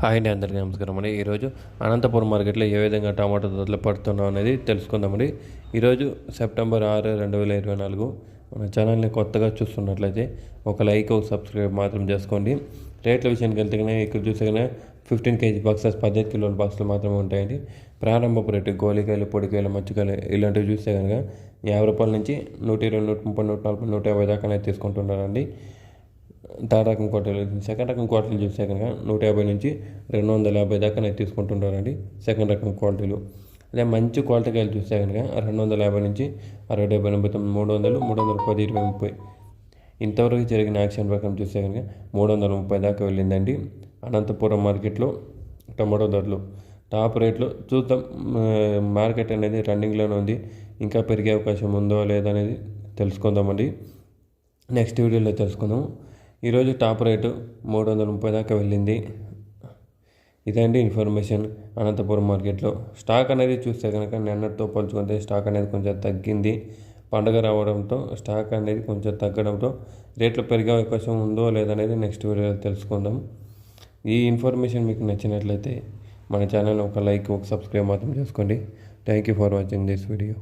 Hi అండి అందరికీ నమస్కారం అండి. ఈరోజు అనంతపురం మార్కెట్లో ఏ విధంగా టమాటో ధరలు పడుతున్నాం అనేది తెలుసుకుందామండి ఈరోజు సెప్టెంబర్ ఆరు రెండు వేల ఇరవై నాలుగు. మన ఛానల్ని కొత్తగా చూస్తున్నట్లయితే ఒక లైక్ ఒక సబ్స్క్రైబ్ మాత్రం చేసుకోండి. రేట్ల విషయానికి వెళ్తే కనుక ఇక్కడ చూస్తే కనుక ఫిఫ్టీన్ కేజీ బాక్సెస్ పదిహేను కిలోల బాక్సులు మాత్రమే ఉంటాయండి. ప్రారంభపు రేటు గోలికాయలు పొడికాయలు మచ్చికాయలు ఇలాంటివి చూస్తే కనుక యాభై రూపాయల నుంచి నూట ఇరవై నూట ముప్పై నూట నలభై నూట యాభై దాకా తీసుకుంటున్నారండి. థర్డ్ రకం కోటలు సెకండ్ రకం క్వాలిటీలు చూస్తే కనుక నూట యాభై నుంచి రెండు వందల యాభై దాకా నేను తీసుకుంటుంటారండి సెకండ్ రకం క్వాలిటీలు అదే మంచి క్వాలిటీ కాయలు చూస్తే కనుక రెండు వందల యాభై నుంచి అరవై డెబ్బై ఎనభై తొమ్మిది మూడు వందలు మూడు వందల పది ఇరవై ముప్పై. ఇంతవరకు జరిగిన యాక్షన్ ప్రకారం చూస్తే కనుక మూడు వందల ముప్పై దాకా వెళ్ళిందండి. అనంతపురం మార్కెట్లో టమాటో ధరలు. టాప్ రేట్లు చూద్దాం మార్కెట్ అనేది రన్నింగ్లోనే ఉంది. ఇంకా పెరిగే అవకాశం ఉందో లేదో అనేది తెలుసుకుందామండి. నెక్స్ట్ వీడియోలో తెలుసుకుందాము ఈరోజు టాప్ రేటు మూడు వందల ముప్పై దాకా వెళ్ళింది. ఇదండి ఇన్ఫర్మేషన్ అనంతపురం మార్కెట్లో. స్టాక్ అనేది చూస్తే కనుక నిన్నటితో పోల్చుకుంటే స్టాక్ అనేది కొంచెం తగ్గింది. పండగ రావడంతో స్టాక్ అనేది కొంచెం తగ్గడంతో రేట్లు పెరిగే అవకాశం ఉందో లేదనేది నెక్స్ట్ వీడియోలో తెలుసుకుందాం. ఈ ఇన్ఫర్మేషన్ మీకు నచ్చినట్లయితే మన ఛానల్ ఒక లైక్ ఒక సబ్స్క్రైబ్ మాత్రం చేసుకోండి. Thank you for watching this video.